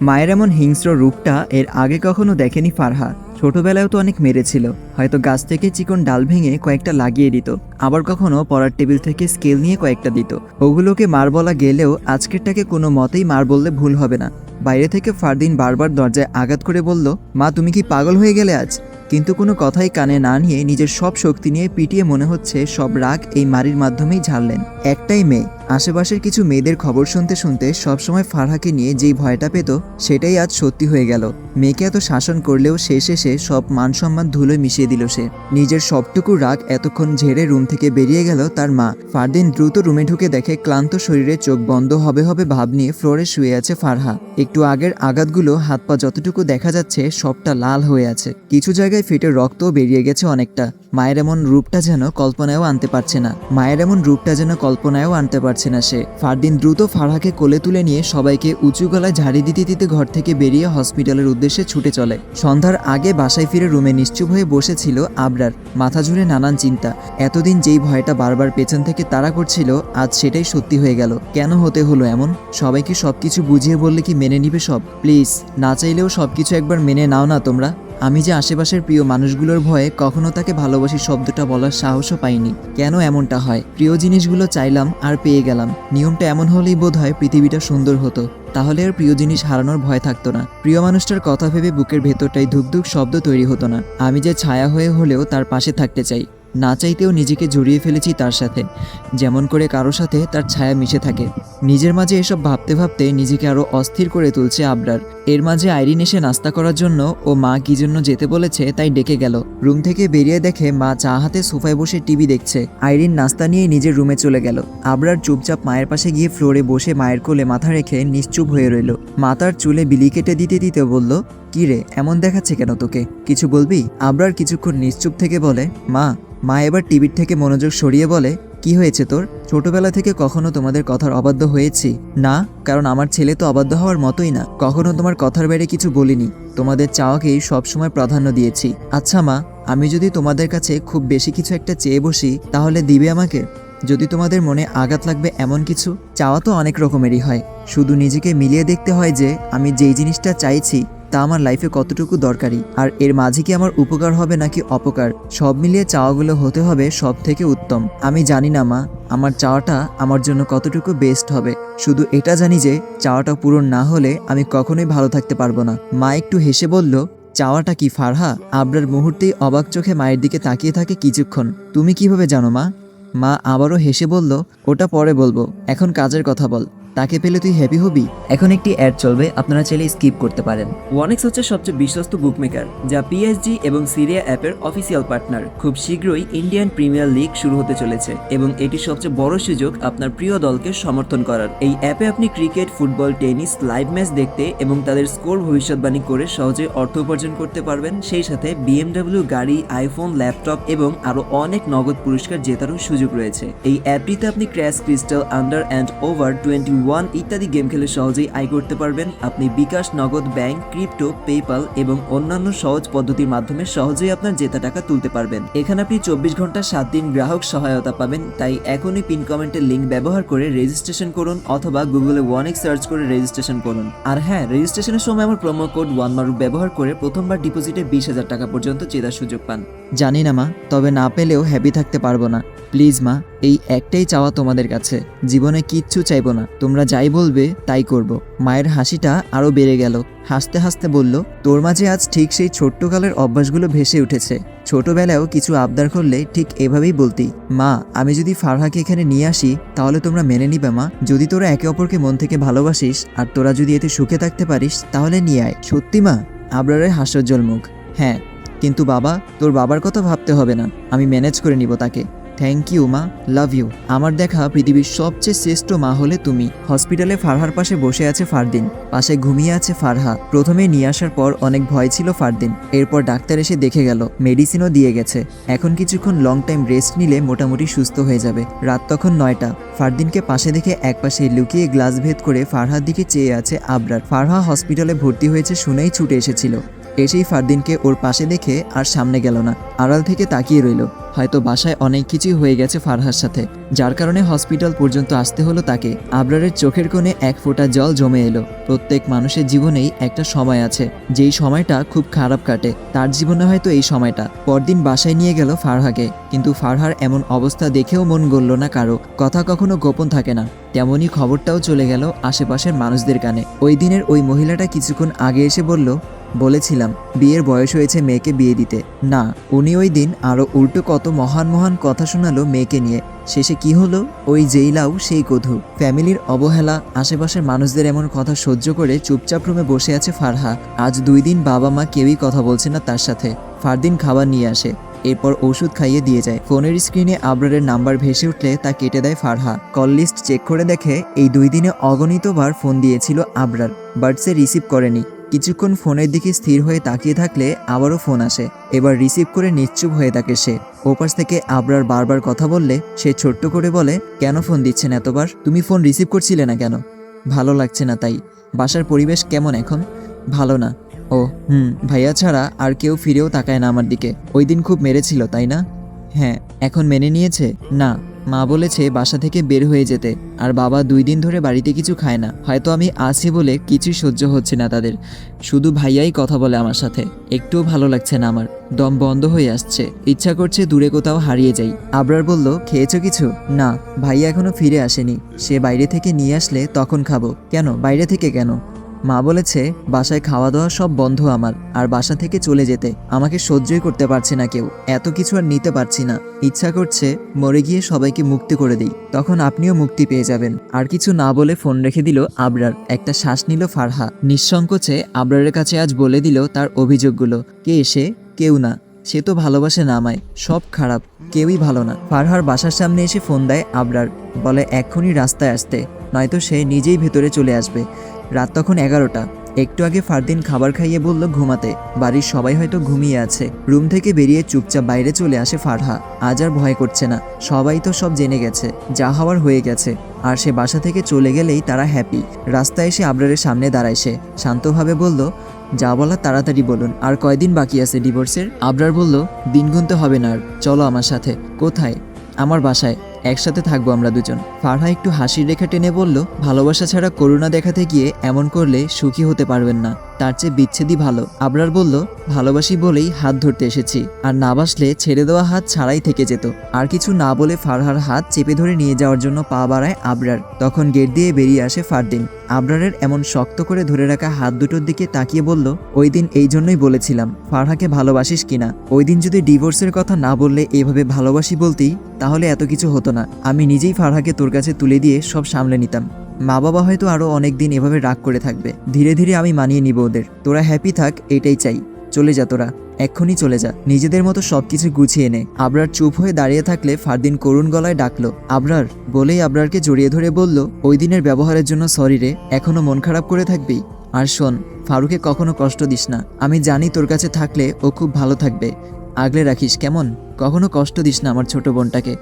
মায়ের এমন হিংস্র রূপটা এর আগে কখনো দেখেনি ফারহা ছোটবেলায়ও তো অনেক মেরেছিল। হয়তো গাছ থেকে চিকন ডাল ভেঙে কয়েকটা লাগিয়ে দিত। আবার কখনো পড়ার টেবিল থেকে স্কেল নিয়ে কয়েকটা দিত। ওগুলোকে মার বলা গেলেও আজকেরটাকে কোনো মতেই মার বললে ভুল হবে না। বাইরে থেকে ফারদিন বারবার দরজায় আঘাত করে বলল, মা, তুমি কি পাগল হয়ে গেলে আজ? কিন্তু কোনো কথাই কানে না নিয়ে নিজের সব শক্তি নিয়ে পিটিয়ে মনে হচ্ছে সব রাগ এই মারির মাধ্যমেই ঝাড়লেন। একটাই মেয়ে। আশেপাশের কিছু মেয়েদের খবর শুনতে শুনতে সবসময় ফারহাকে নিয়ে যেই ভয়টা পেত, সেটাই আজ সত্যি হয়ে গেল। মেয়েকে এত শাসন করলেও শেষ শেষে সব মান সম্মান ধুলোয় মিশিয়ে দিল সে। নিজের সবটুকু রাগ এতক্ষণ ঝেড়ে রুম থেকে বেরিয়ে গেল তার মা। ফারদিন দ্রুত রুমে ঢুকে দেখে ক্লান্ত শরীরে চোখ বন্ধ হবে হবে ভাব নিয়ে ফ্লোরে শুয়ে আছে ফারহা। একটু আগের আঘাতগুলো হাত পা যতটুকু দেখা যাচ্ছে, সবটা লাল হয়ে আছে। কিছু জায়গায় ফেটে রক্তও বেরিয়ে গেছে অনেকটা। মায়ের এমন রূপটা যেন কল্পনায়ও আনতে পারছে না। মায়ের এমন রূপটা যেন কল্পনায়ও আনতে পারছে না সে। ফারদিন দ্রুত ফারহাকে কোলে তুলে নিয়ে সবাইকে উঁচু গলায় ঝাড়ি দিতে দিতে ঘর থেকে বেরিয়ে হসপিটালের উদ্দেশ্যে ছুটে চলে। সন্ধ্যার আগে বাসায় ফিরে রুমে নিশ্চুপ হয়ে বসেছিল আবরার। মাথা জুড়ে নানান চিন্তা। এতদিন যেই ভয়টা বারবার পেছন থেকে তাড়া করছিল, আজ সেটাই সত্যি হয়ে গেল। কেন হতে হলো এমন? সবাইকে সবকিছু বুঝিয়ে বললে কি মেনে নিবে সব? প্লিজ, না চাইলেও সবকিছু একবার মেনে নাও না তোমরা। আমি যে আশেপাশের প্রিয় মানুষগুলোর ভয়ে কখনো তাকে ভালোবাসি শব্দটা বলার সাহসও পাইনি। কেন এমনটা হয়? প্রিয় জিনিসগুলো চাইলাম আর পেয়ে গেলাম। নিয়মটা এমন হলেই বোধ হয় পৃথিবীটা সুন্দর হতো। তাহলে আর প্রিয় জিনিস হারানোর ভয় থাকতো না। প্রিয় মানুষটার কথা ভেবে বুকের ভেতরটাই ধুকধুক শব্দ তৈরি হতো না। আমি যে ছায়া হয়ে হলেও তার পাশে থাকতে চাই। না চাইতেও নিজেকে জড়িয়ে ফেলেছি তার সাথে। যেমন করে কারও সাথে তার ছায়া মিশে থাকে। নিজের মাঝে এসব ভাবতে ভাবতে নিজেকে আরও অস্থির করে তুলছে আবরার। এর মাঝে আইরিন এসে নাস্তা করার জন্য ও মা কি জন্য যেতে বলেছে তাই ডেকে গেল। রুম থেকে বেরিয়ে দেখে মা চা হাতে সোফায় বসে টিভি দেখছে। আইরিন নাস্তা নিয়ে নিজের রুমে চলে গেল। আবরার চুপচাপ মায়ের পাশে গিয়ে ফ্লোরে বসে মায়ের কোলে মাথা রেখে নিশ্চুপ হয়ে রইল। মাতার চুলে বিলি কেটে দিতে দিতে বলল, কি রে, এমন দেখাচ্ছে কেন তোকে? কিছু বলবি? আবরার কিছুক্ষণ নিশ্চুপ থেকে বলে, মা মা এবার টিভির থেকে মনোযোগ সরিয়ে বলে, কি হয়েছে তোর? ছোটবেলা থেকে কখনো তোমাদের কথার অবাধ্য হয়েছি? না, কারণ আমার ছেলে তো অবাধ্য হওয়ার মতোই না। কখনো তোমার কথার বাইরে কিছু বলিনি। তোমাদের চাওয়াকেই সবসময় প্রাধান্য দিয়েছি। আচ্ছা মা, আমি যদি তোমাদের কাছে খুব বেশি কিছু একটা চেয়ে বসি, তাহলে দিবে আমাকে? যদি তোমাদের মনে আঘাত লাগবে এমন কিছু? চাওয়া তো অনেক রকমেরই হয়। শুধু নিজেকে মিলিয়ে দেখতে হয় যে, আমি যেই জিনিসটা চাইছি তা আমার লাইফে কতটুকু দরকারি? আর এর মাঝে কি আমার উপকার হবে নাকি অপকার? সব মিলিয়ে চাওয়াগুলো হতে হবে সব থেকে উত্তম। আমি জানি না, মা। আমার চাওয়াটা আমার জন্য কতটুকু বেস্ট হবে? শুধু এটা জানি যে, চাওয়াটা পূরণ না হলে আমি কখনোই ভালো থাকতে পারব না। মা একটু হেসে বলল, চাওয়াটা কি ফারহা? আবরার মুহূর্তেই অবাক চোখে মায়ের দিকে তাকিয়ে থাকে কিছুক্ষণ। তুমি কীভাবে জানো, মা? মা আবারও হেসে বলল, ওটা পরে বলব। এখন কাজের কথা বল। তাকে পেলে তুই হ্যাপি হবি? এখন একটি অ্যাড চলবে, আপনারা চাইলে স্কিপ করতে পারেন। ওয়ানেক্স হচ্ছে সবচেয়ে বিশ্বস্ত বুকমেকার যা পিএসজি এবং সিরিয়া অ্যাপের অফিসিয়াল পার্টনার খুব শীঘ্রই ইন্ডিয়ান প্রিমিয়ার লিগ শুরু হতে চলেছে এবং এটি সবচেয়ে বড় সুযোগ আপনার প্রিয় দলকে সমর্থন করার। এই অ্যাপে আপনি cricket football tennis live match দেখতে এবং তাদের স্কোর ভবিষ্যৎবাণী করে সহজে অর্থ উপার্জন করতে পারবেন। সেই সাথে বিএমডব্লিউ গাড়ি আইফোন ল্যাপটপ এবং আরও অনেক নগদ পুরস্কার জেতারও সুযোগ রয়েছে। এই অ্যাপটিতে আপনি crash crystal under and over twenty one ইত্যাদি গেম খেলে সহজেই আয় করতে পারবেন। আপনি বিকাশ, নগদ ব্যাংক, ক্রিপ্টো পেপাল এবং অন্যান্য সহজ পদ্ধতির মাধ্যমে সহজেই আপনার জেতা টাকা তুলতে পারবেন। এখানে আপনি চব্বিশ ঘণ্টা সাত দিন গ্রাহক সহায়তা পাবেন, তাই এখনই পিন কমেন্টের লিঙ্ক ব্যবহার করে রেজিস্ট্রেশন করুন অথবা গুগলে ওয়ান এক্স সার্চ করে রেজিস্ট্রেশন করুন। আর হ্যাঁ রেজিস্ট্রেশনের সময় আমার প্রোমো কোড ওয়ান মারু ব্যবহার করে প্রথমবার ডিপোজিটে বিশ হাজার টাকা পর্যন্ত জেতার সুযোগ পান। জানি না মা, তবে না পেলেও হ্যাপি থাকতে পারব না। প্লিজ মা এই একটাই চাওয়া তোমাদের কাছে। জীবনে কিচ্ছু চাইব না। তোমরা যাই বলবে, তাই করব। মায়ের হাসিটা আরও বেড়ে গেল। হাসতে হাসতে বলল, তোর মাঝে আজ ঠিক সেই ছোট্টকালের অভ্যাসগুলো ভেসে উঠেছে। ছোটবেলায়ও কিছু আবদার করলে ঠিক এভাবেই বলতি, মা, আমি যদি ফারহাকে এখানে নিয়ে আসি, তাহলে তোমরা মেনে নিবে মা। যদি তোরা একে অপরকে মন থেকে ভালোবাসিস, আর তোরা যদি এতে সুখে থাকতে পারিস, তাহলে নিয়ে আয়। সত্যি মা? আবরারের হাস্যোজ্জ্বল মুখ। হ্যাঁ কিন্তু বাবা, তোর বাবার কথা ভাবতে হবে না। আমি ম্যানেজ করে নিব তাকে। থ্যাংক ইউ মা। লাভ ইউ আমার দেখা পৃথিবীর সবচেয়ে শ্রেষ্ঠ মা হলে তুমি। হসপিটালে ফারহার পাশে বসে আছে ফারদিন। পাশে ঘুমিয়ে আছে ফারহা। প্রথমে নিয়ে আসার পর অনেক ভয় ছিল ফারদিন। এরপর ডাক্তার এসে দেখে গেল, মেডিসিনও দিয়ে গেছে। এখন কিছুক্ষণ লং টাইম রেস্ট নিলে মোটামুটি সুস্থ হয়ে যাবে। রাত তখন নয়টা। ফারদিনকে পাশে দেখে একপাশে লুকিয়ে গ্লাস ভেদ করে ফারহার দিকে চেয়ে আছে আবরার। ফারহা হসপিটালে ভর্তি হয়েছে শুনেই ছুটে এসেছিল। এসেই ফারদিনকে ওর পাশে দেখে আর সামনে গেল না। আড়াল থেকে তাকিয়ে রইল। হয়তো বাসায় অনেক কিছুই হয়ে গেছে ফারহার সাথে। যার কারণে হসপিটাল পর্যন্ত আসতে হলো তাকে। আবরারের চোখের কোণে এক ফোঁটা জল জমে এলো। প্রত্যেক মানুষের জীবনেই একটা সময় আছে। যেই সময়টা খুব খারাপ কাটে, তার জীবনে হয়তো এই সময়টা। পরদিন বাসায় নিয়ে গেল ফারহাকে। কিন্তু ফারহার এমন অবস্থা দেখেও মন গড়ল না কারও। কথা কখনো গোপন থাকে না। তেমনই খবরটাও চলে গেল আশেপাশের মানুষদের কানে। ওই দিনের ওই মহিলাটা কিছুক্ষণ আগে এসে বলল বলেছিলাম, বিয়ের বয়স হয়েছে মেয়েকে বিয়ে দিতে। না, উনি ওই দিন আরও উল্টো কত মহান মহান কথা শোনালো মেয়েকে নিয়ে। শেষে কি হলো? ওই যেই লাউ, সেই কধু। ফ্যামিলির অবহেলা, আশেপাশের মানুষদের এমন কথা সহ্য করে চুপচাপ রুমে বসে আছে ফারহা। আজ দুই দিন বাবা মা কেউই কথা বলছে না তার সাথে। ফারদিন খাবার নিয়ে আসে। এরপর ওষুধ খাইয়ে দিয়ে যায়। ফোনের স্ক্রিনে আবরারের নাম্বার ভেসে উঠলে তা কেটে দেয় ফারহা। কল লিস্ট চেক করে দেখে, এই দুই দিনে অগণিতবার ফোন দিয়েছিল আবরার, বাট সে রিসিভ করেনি। কিছুক্ষণ ফোনের দিকে স্থির হয়ে তাকিয়ে থাকলে আবারও ফোন আসে। এবার রিসিভ করে নিশ্চুপ হয়ে থাকে সে। ওপাশ থেকে আবরার বারবার কথা বললে সে ছোট্ট করে বলে, কেন ফোন দিচ্ছেন এতবার? তুমি ফোন রিসিভ করছিলে না কেন? ভালো লাগছে না তাই। বাসার পরিবেশ কেমন এখন? ভালো না। ও, হুম, ভাইয়া ছাড়া আর কেউ ফিরেও তাকায় না আমার দিকে। ওই দিন খুব মেরেছিল, তাই না? হ্যাঁ এখন মেনে নিয়েছে? না। মা বলেছে বাসা থেকে বের হয়ে যেতে, আর বাবা দুই দিন ধরে বাড়িতে কিছু খায় না। হয়তো আমি আছি বলে কিছুই সহ্য হচ্ছে না তাদের। শুধু ভাইয়াই কথা বলে আমার সাথে। একটুও ভালো লাগছে না আমার। দম বন্ধ হয়ে আসছে। ইচ্ছা করছে দূরে কোথাও হারিয়ে যাই। আবরার বলল, খেয়েছো কিছু? না, ভাইয়া এখনও ফিরে আসেনি। সে বাইরে থেকে নিয়ে আসলে তখন খাব। কেন? বাইরে থেকে কেন? মা বলেছে, বাসায় খাওয়া দাওয়া সব বন্ধ আমার, আর বাসা থেকে চলে যেতে আমাকে সহ্যই করতে পারছে না কেউ, এত কিছু আর নিতে পারছি না। ইচ্ছা করছে মরে গিয়ে সবাইকে মুক্তি করে দিই, তখন আপনিও মুক্তি পেয়ে যাবেন। আর কিছু না বলে ফোন রেখে দিল আবরার। একটা শ্বাস নিল ফারহা। নিঃসংকোচে আবরারের কাছে আজ বলে দিল তার অভিযোগগুলো। কে এসে কেউ না। সে তো ভালোবাসে না আমায়। সব খারাপ। কেউই ভালো না। ফারহার বাসার সামনে এসে ফোন দেয় আবরার। বলে, এক্ষুনি রাস্তায় আসতে। নয়তো সে নিজেই ভেতরে চলে আসবে। রাত তখন এগারোটা। একটু আগে ফারদিন খাবার খাইয়ে বলল ঘুমাতে। বাড়ির সবাই হয়তো ঘুমিয়ে আছে। রুম থেকে বেরিয়ে চুপচাপ বাইরে চলে আসে ফারহা। আজ আর ভয় করছে না। সবাই তো সব জেনে গেছে। যা হওয়ার হয়ে গেছে। আর সে বাসা থেকে চলে গেলেই তারা হ্যাপি রাস্তায় এসে আবরারের সামনে দাঁড়ায় সে। শান্তভাবে বলল, যা বলার তাড়াতাড়ি বলুন। আর কয়দিন বাকি আছে ডিভোর্সের আবরার বলল, দিন গুনতে হবে না আর। চলো আমার সাথে। কোথায়? আমার বাসায়। একসাথে থাকব আমরা দুজন। ফারহা একটু হাসির রেখা টেনে বলল, ভালোবাসা ছাড়া করুণা দেখাতে গিয়ে এমন করলে সুখী হতে পারবেন না। তার চেয়ে বিচ্ছেদই ভালো। আবরার বলল, ভালোবাসি বলেই হাত ধরতে এসেছি, আর না বাসলে ছেড়ে দেওয়া হাত ছাড়াই থেকে যেত। আর কিছু না বলে ফারহার হাত চেপে ধরে নিয়ে যাওয়ার জন্য পা বাড়ায় আবরার। তখন গেট দিয়ে বেরিয়ে আসে ফারদিন। আবরারের এমন শক্ত করে ধরে রাখা হাত দুটোর দিকে তাকিয়ে বলল, ওই দিন এই জন্যই বলেছিলাম, ফারহাকে ভালোবাসিস কিনা ওই দিন যদি ডিভোর্সের কথা না বললে এভাবে ভালোবাসি বলতেই তাহলে এত কিছু হতো না। আমি নিজেই ফারহাকে তোর কাছে তুলে দিয়ে সব সামলে নিতাম। মা বাবা হয়তো আরও অনেক দিন এভাবে রাগ করে থাকবে। ধীরে ধীরে আমি মানিয়ে নিব ওদের। তোরা হ্যাপি থাক, এটাই চাই। চলে যা তোরা, এক্ষুনি চলে যা। নিজেদের মতো সবকিছু গুছিয়ে নে। আবরার চুপ হয়ে দাঁড়িয়ে থাকলে ফারদিন করুণ গলায় ডাকলো, আবরার, বলেই আবরারকে জড়িয়ে ধরে বলল, ওই দিনের ব্যবহারের জন্য সরি রে, এখনও মন খারাপ করে থাকবি। আর শোন, ফারুকে কখনো কষ্ট দিস না। আমি জানি তোর কাছে থাকলে ও খুব ভালো থাকবে। আগলে রাখিস, কেমন? কখনো কষ্ট দিস না আমার ছোট বোনটাকে।